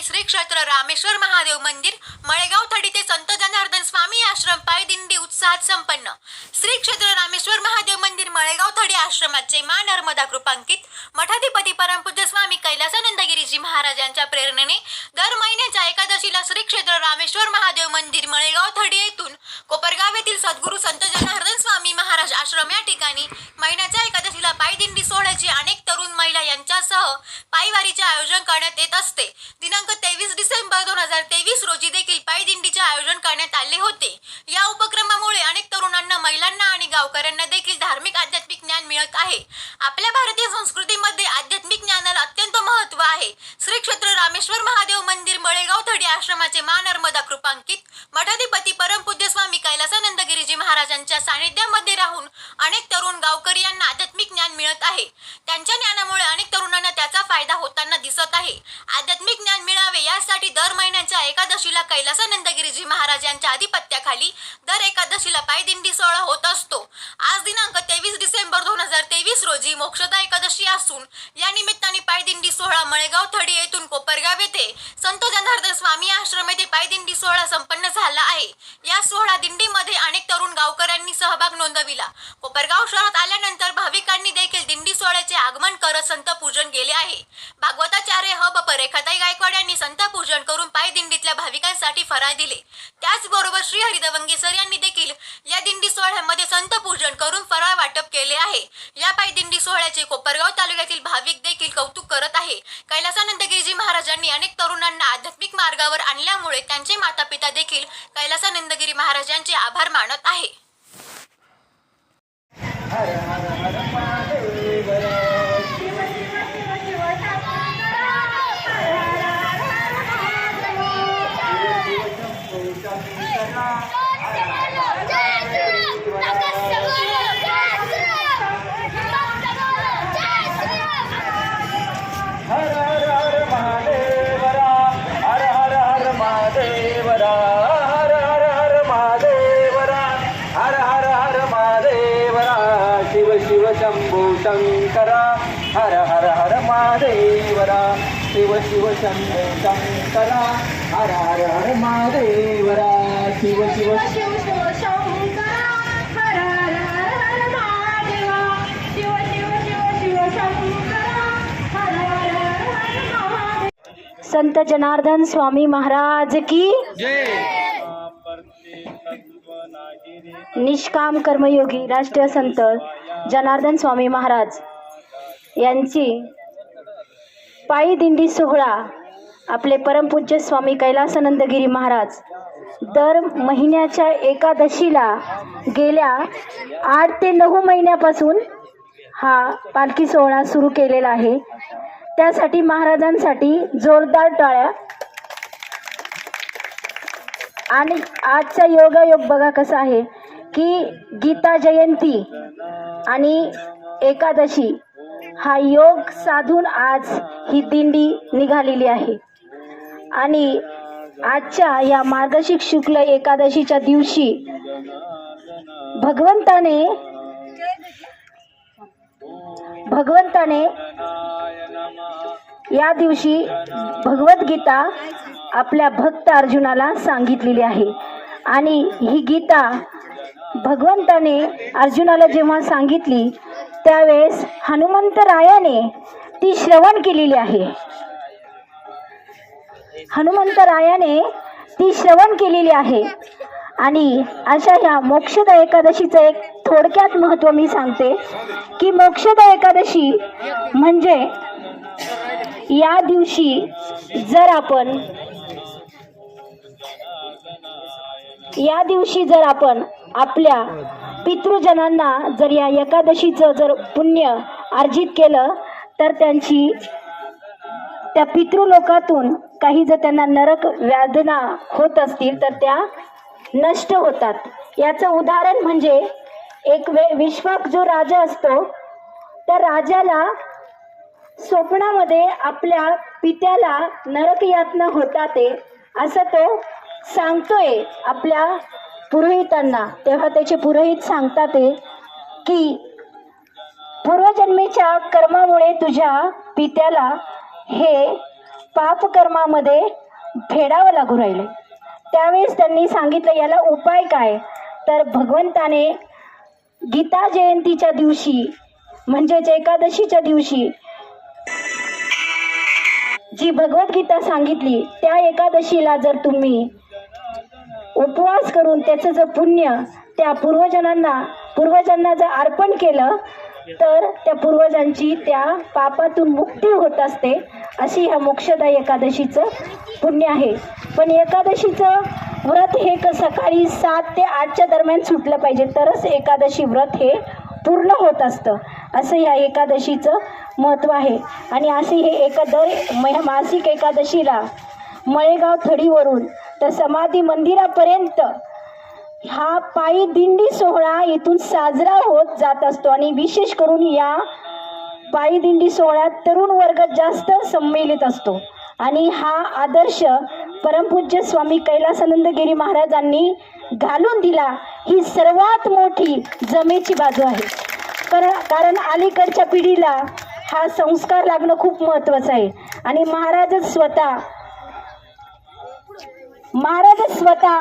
जय श्री क्षेत्र रामेश्वर महादेव मंदिर मळेगाव थडी ते संत जनार्दन स्वामी आश्रम पायदिंडी उत्साहात संपन्न. श्री क्षेत्र रामेश्वर महादेव मंदिर मळेगाव थडी आश्रमाचे मा नर्मदा कृपांकित. मठाधिपती परमपूज्य स्वामी कैलासानंद महाराज महाराजांच्या प्रेरणेने दर महिन्याच्या एकादशीला श्री क्षेत्र रामेश्वर महादेव मंदिर मळेगाव थडी येथून कोपरगाव येथील सद्गुरू संत जनार्दन स्वामी महाराज आश्रम या ठिकाणी महिन्याच्या एकादशीला पायदिंडी सोहळ्याची अनेक तरुण महिला यांच्यासह पायवारीचे आयोजन करण्यात येत असते. दिनांक तेवीस डिसेंबर दोन हजार तेवीस रोजी देखील पायदिंडीचे आयोजन करण्यात आले होते. या उपक्रमामुळे अनेक तरुणांना महिलांना आणि गावकऱ्यांना देखील धार्मिक आध्यात्मिक ज्ञान मिळत आहे. आपल्या भारतीय संस्कृतीमध्ये आध्यात्मिक ज्ञानाला अत्यंत आहे श्री क्षेत्र रामेश्वर महादेव मंदिर मळेगाव थडी आश्रमाचे मा नर्मदा कृपांकित. मठाधिपती परमपूज्य स्वामी कैलासानंदगिरीजी महाराजांच्या सानिध्यामध्ये राहून अनेक तरुण गावकरी यांना आध्यात्मिक ज्ञान मिळत आहे. त्यांच्या ज्ञानामुळे अनेक तरुणांना त्याचा फायदा होताना दिसत आहे. आध्यात्मिक ज्ञान मिळावे यासाठी दर महिन्याच्या एकादशीला कैलासानंदगिरीजी महाराज यांच्या आधिपत्याखाली दर एकादशीला पायदिंडी सोहळा होत असतो. आज दिनांक तेवीस डिसेंबर दोन हजार तेवीस रोजी मोक्षदा एकादशी असून या निमित्ताने पायदिंडी सोहळा मळेगाव थडी येथून कोपरगाव येथे संत जनार्दन स्वामी आश्रम येथे पायदिंडी सोहळा संपन्न झाला आहे. या सोहळा दिंडीमध्ये अनेक तरुण गावकऱ्यांनी सहभाग नोंदविला. कोपरगाव शहरात आल्यानंतर भाविकांनी देखील दिंडी सोहळ्याचे आगमन करत संत पूजन केले आहे. भागवताचार्य हब ब रेखाताई गायकवाड यांनी संत पूजन करून पायदिंडीतल्या भाविकांसाठी फराळ दिले. त्याचबरोबर श्री हरिदवंगे सर यांनी देखील या दिंडी सोहळ्यामध्ये संत पूजन करून फराळ वाटप केले आहे. या पायदिंडी सोहळ्याचे कोपरगाव तालुक्यातील भाविक देखील कौतुक कैलासानंदगिरीजी महाराजांनी अनेक तरुणांना आध्यात्मिक मार्गावर आणल्यामुळे त्यांचे माता पिता देखील कैलासानंदगिरी महाराजांचे आभार मानत आहे Yeah. शंभू शंकरा हर हर हर महादेवरा शिव शिव शंभू शंकरा हर हर हर महादेवरा शिव शिव शिव शिव शंकरा हर हर हर महादेवा शिव शिव शिव शिव शंकरा हर हर हर महादेवा। संत जनार्दन स्वामी महाराज की निष्काम कर्मयोगी राष्ट्रीय संत जनार्दन स्वामी महाराज यांची पायी दिंडी सोहळा आपले परमपूज्य स्वामी कैलासानंदगिरी महाराज दर महिन्याच्या एकादशीला गेल्या आठ ते नऊ महिन्यापासून हा पालखी सोहळा सुरू केलेला आहे. त्यासाठी महाराजांसाठी जोरदार टाळ्या आणि आजचा योगायोग बघा कसा आहे की गीता जयंती आणि एकादशी हा योग साधून आज ही दिंडी निघालेली आहे. आणि आजच्या या मार्गशीर्ष शुक्ल एकादशीच्या दिवशी भगवंताने भगवंताने या दिवशी भगवद्गीता आपल्या भक्त अर्जुनाला सांगितलेली आहे. आणि ही गीता भगवंताने अर्जुनाला जेव्हा सांगितली त्यावेळेस हनुमंतरायाने ती श्रवण केलेली आहे. हनुमंतरायाने ती श्रवण केलेली आहे. आणि अशा ह्या मोक्षदा एकादशीचं एक थोडक्यात महत्त्व मी सांगते की मोक्षदा एकादशी म्हणजे या दिवशी जर आपण या दिवशी जर आपण आपल्या पितृजनांना जर या एकादशीचं जर पुण्य अर्जित केलं तर त्यांची त्या पितृलोकातून काही जर त्यांना नरक वेदना होत असतील तर त्या नष्ट होतात. याचं उदाहरण म्हणजे एक वे विश्वाक जो राजा असतो त्या राजाला स्वप्नामध्ये आपल्या पित्याला नरक यातना होता ते असं तो सांगतोय आपल्या पुरोहितांना. तेव्हा त्याचे पुरोहित सांगतात की पूर्वजन्मीच्या कर्मामुळे तुझ्या पित्याला हे पापकर्मामध्ये फेडावं लागू राहिले. त्यावेळेस त्यांनी सांगितलं याला उपाय काय? तर भगवंताने गीता जयंतीच्या दिवशी म्हणजेच एकादशीच्या दिवशी जी भगवद्गीता सांगितली त्या एकादशीला जर तुम्ही उपवास करून त्याचं जर पुण्य त्या पूर्वजनांना पूर्वजांना जर अर्पण केलं तर त्या पूर्वजांची त्या पापातून मुक्ती होत असते अशी ह्या मोक्षदा एकादशीचं पुण्य आहे. पण एकादशीचं व्रत हे क सकाळी सात ते आठच्या दरम्यान सुटलं पाहिजे तरच एकादशी व्रत हे पूर्ण होत असतं. असं ह्या एकादशीचं महत्त्व आहे. आणि असे हे एका दर मासिक एकादशीला मळेगाव थडीवरून तर समाधी मंदिरापर्यंत हा पायी दिंडी सोहळा इथून साजरा होत जात असतो. आणि विशेष करून या पायी दिंडी सोहळ्यात तरुण वर्ग जास्त संमेलित असतो. आणि हा आदर्श परमपूज्य स्वामी कैलासानंद गिरी महाराजांनी घालून दिला. ही सर्वात मोठी जमेची बाजू आहे. कारण कारण अलीकडच्या पिढीला हा संस्कार लागणं खूप महत्त्वाचं आहे. आणि महाराजच स्वतः महाराज स्वतः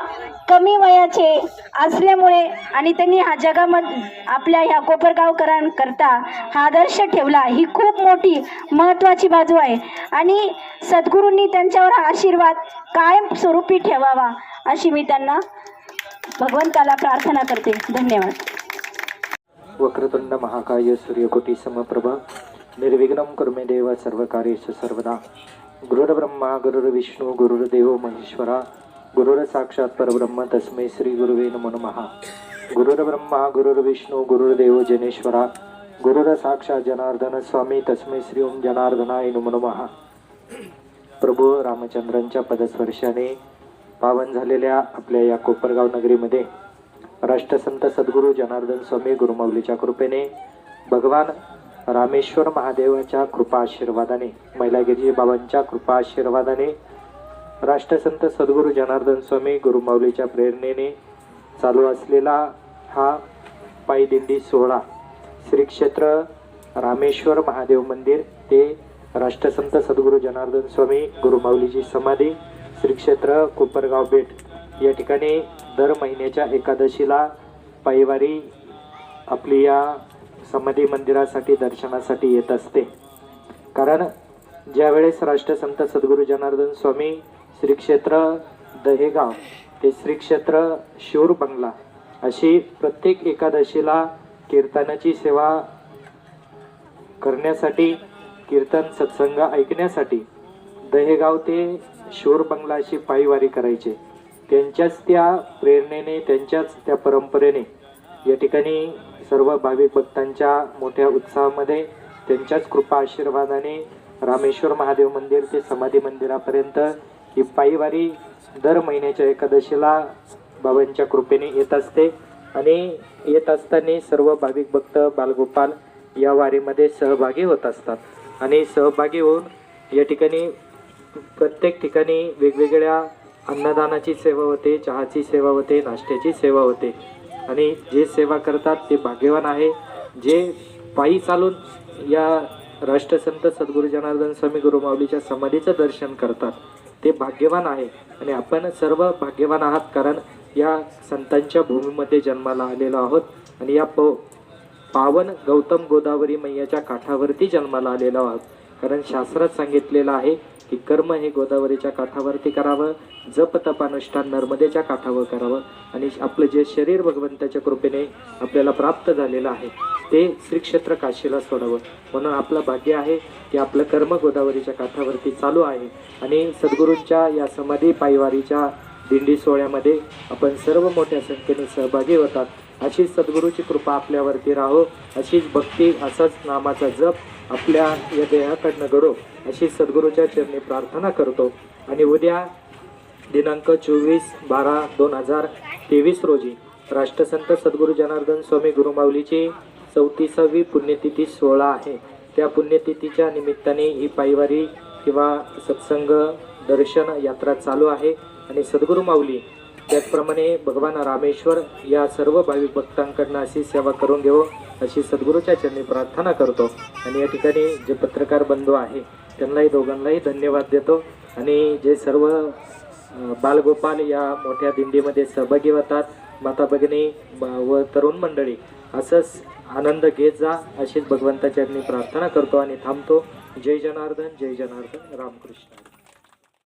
कमी वयाचे असल्यामुळे आणि त्यांनी हा जगामध्ये आपल्या ह्या कोपरगावकरांकरता हा आदर्श ठेवला. ही खूप मोठी महत्त्वाची बाजू आहे. आणि सद्गुरूंनी त्यांच्यावर हा आशीर्वाद कायम स्वरूपी ठेवावा अशी मी त्यांना भगवंताला प्रार्थना करते. धन्यवाद. वक्रतुंड महाकाय सूर्यकोटी समप्रभ. निर्विघ्नं कुर्मे देव सर्वकार्येषु सर्वदा. गुरुर्ब्रह्मा गुरुर्विष्णू गुरुर्देव महेश्वरा गुरुर साक्षात परब्रह्म तस्मै श्री गुरुवे नमो नमः गुरुर्ब्रह्मा गुरुर्विष्णू गुरुर्देव जनेश्वरा गुरुर साक्षात जनार्दन स्वामी तस्मै श्री ओम जनार्दनाय नमो नमः प्रभू रामचंद्रांच्या पदस्पर्शाने पावन झालेल्या आपल्या या कोपरगाव नगरीमध्ये राष्ट्रसंत सद्गुरू जनार्दन स्वामी गुरुमाऊलीच्या कृपेने भगवान रामेश्वर महादेवाच्या कृपा आशीर्वादाने मैलागिरी बाबांच्या कृपा आशीर्वादाने राष्ट्रसंत सद्गुरू जनार्दन स्वामी गुरुमाऊलीच्या प्रेरणेने चालू असलेला हा पायी दिंडी सोहळा श्री क्षेत्र रामेश्वर महादेव मंदिर ते राष्ट्रसंत सद्गुरू जनार्दन स्वामी गुरुमाऊलीची समाधी श्री क्षेत्र कोपरगाव बेट या ठिकाणी दर महिन्याच्या एकादशीला पायवारी आपली या समाधी मंदिरासाठी दर्शनासाठी येत असते. कारण ज्यावेळेस राष्ट्रसंत सद्गुरू जनार्दन स्वामी श्री क्षेत्र दहेगाव ते श्री क्षेत्र शिवर बंगला अशी प्रत्येक एकादशीला कीर्तनाची सेवा करण्यासाठी कीर्तन सत्संग ऐकण्यासाठी दहेगाव ते शोर बंगला अशी पायीवारी करायचे. त्यांच्याच त्या प्रेरणेने त्यांच्याच त्या परंपरेने या ठिकाणी सर्व भाविक भक्तांच्या मोठ्या उत्साहामध्ये त्यांच्याच कृपा आशीर्वादाने रामेश्वर महादेव मंदिर ते समाधी मंदिरापर्यंत ही पायीवारी दर महिन्याच्या एकादशीला बाबांच्या कृपेने येत असते. आणि येत असताना सर्व भाविक भक्त बालगोपाल या वारीमध्ये सहभागी होत असतात. आणि सहभागी होऊन या ठिकाणी प्रत्येक ठिकाणी वेगवेगळ्या अन्नदानाची सेवा होते चहाची सेवा होते नाश्त्याची सेवा होते. आणि जे सेवा करतात ते भाग्यवान आहे. जे पायी चालून या राष्ट्रसंत सद्गुरू जनार्दन स्वामी गुरुमाऊलीच्या समाधीचं दर्शन करतात ते भाग्यवान आहे. आणि आपण सर्व भाग्यवान आहात कारण या संतांच्या भूमीमध्ये जन्माला आलेलो आहोत आणि या प पावन गौतम गोदावरी मैयाच्या काठावरती जन्माला आलेलो आहोत. कारण शास्त्रात सांगितलेलं आहे की कर्म हे गोदावरीच्या काठावरती करावं जप तपानुष्ठान नर्मदेच्या काठावर करावं. आणि आपलं जे शरीर भगवंताच्या कृपेने आपल्याला प्राप्त झालेलं आहे ते श्रीक्षेत्र काशीला सोडावं. म्हणून आपलं भाग्य आहे की आपलं कर्म गोदावरीच्या काठावरती चालू आहे. आणि सद्गुरूंच्या या समाधी पायवारीच्या दिंडी सोहळ्यामध्ये आपण सर्व मोठ्या संख्येने सहभागी होतात. अशीच सद्गुरूची कृपा आपल्यावरती राहो. अशीच भक्ती असाच नामाचा जप आपल्या या देहाकडनं घडो अशी सद्गुरूच्या चरणी प्रार्थना करतो. आणि उद्या दिनांक चोवीस बारा दोन हजार तेवीस रोजी राष्ट्रसंत सद्गुरू जनार्दन स्वामी गुरुमाऊलीची चौतीसावी पुण्यतिथी सोहळा आहे. त्या पुण्यतिथीच्या निमित्ताने ही पायवारी किंवा सत्संग दर्शन यात्रा चालू आहे. आणि सद्गुरू माऊली त्याचप्रमाणे भगवान रामेश्वर या सर्व भाविक भक्तांकडनं अशी सेवा करून घेऊ अशी सद्गुरूच्या चरणी प्रार्थना करतो. आणि या ठिकाणी जे पत्रकार बंधू आहे त्यांनाही दोघांनाही धन्यवाद देतो. आणि जे सर्व बालगोपाल या मोठ्या दिंडीमध्ये सहभागी होतात माता भगिनी व तरुण मंडळी असंच आनंद घेत जा अशीच भगवंताच्या चरणी प्रार्थना करतो आणि थांबतो. जय जनार्दन जय जनार्दन. रामकृष्ण.